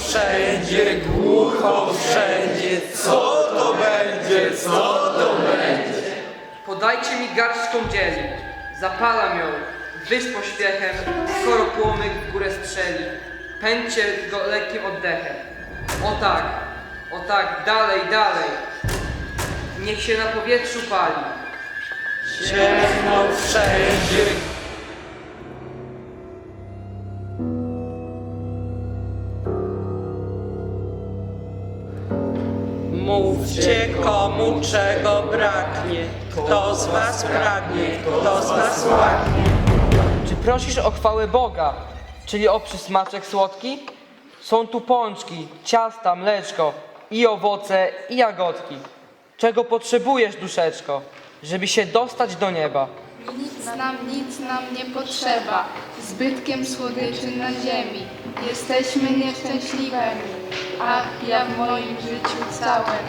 wszędzie, głucho wszędzie. Co to będzie, co to będzie? Podajcie mi garstką dzieli, zapalam ją, wy z pośpiechem, skoro płomyk w górę strzeli. Pędźcie go lekkim oddechem. O tak, o tak, dalej, dalej. Niech się na powietrzu pali. Ciemno wszędzie. Mówcie komu czego braknie, kto z was pragnie, kto z was łaknie. Czy prosisz o chwałę Boga, czyli o przysmaczek słodki? Są tu pączki, ciasta, mleczko i owoce i jagodki. Czego potrzebujesz, duszeczko, żeby się dostać do nieba? Nic nam, nic nam nie potrzeba, zbytkiem słodyczy na ziemi. Jesteśmy nieszczęśliwymi, ach, ja w moim życiu całym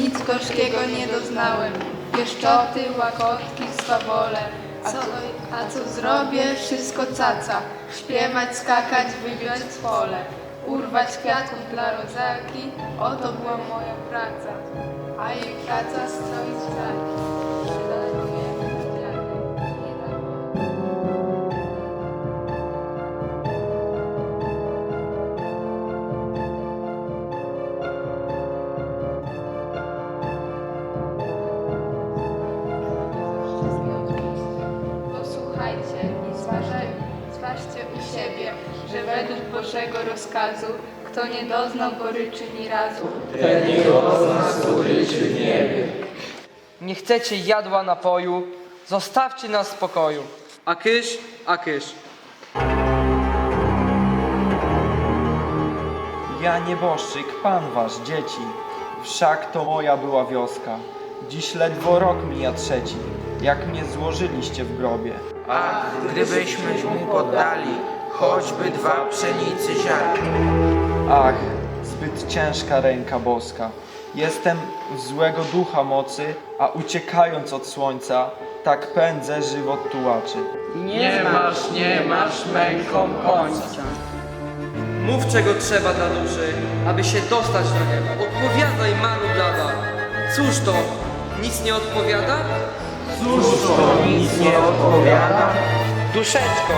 nic gorzkiego nie doznałem. Pieszczoty, łakotki, swawole, a co, a co zrobię, wszystko caca. Śpiewać, skakać, wybiać w pole, urwać kwiatków dla rozalki, oto była moja praca. A jej praca stroić wzaki. Zważcie u siebie, że według Bożego rozkazu, kto nie doznał goryczy ni razu, Nie chcecie jadła napoju, zostawcie nas w spokoju. A kysz, a kysz. Ja nieboszczyk, pan wasz, dzieci. Wszak to moja była wioska. Dziś ledwo rok mija trzeci, jak mnie złożyliście w grobie. Ach, gdybyśmy mu poddali choćby dwa pszenicy ziarn. Ach, zbyt ciężka ręka boska. Jestem w złego ducha mocy, a uciekając od słońca, tak pędzę żywot tułaczy. Nie masz, nie masz męką końca. Mów czego trzeba dla duszy, aby się dostać do nieba. Odpowiadaj, Manu Blada. Cóż to, nic nie odpowiada? Cóż to nic nie odpowiada? Duszeczko,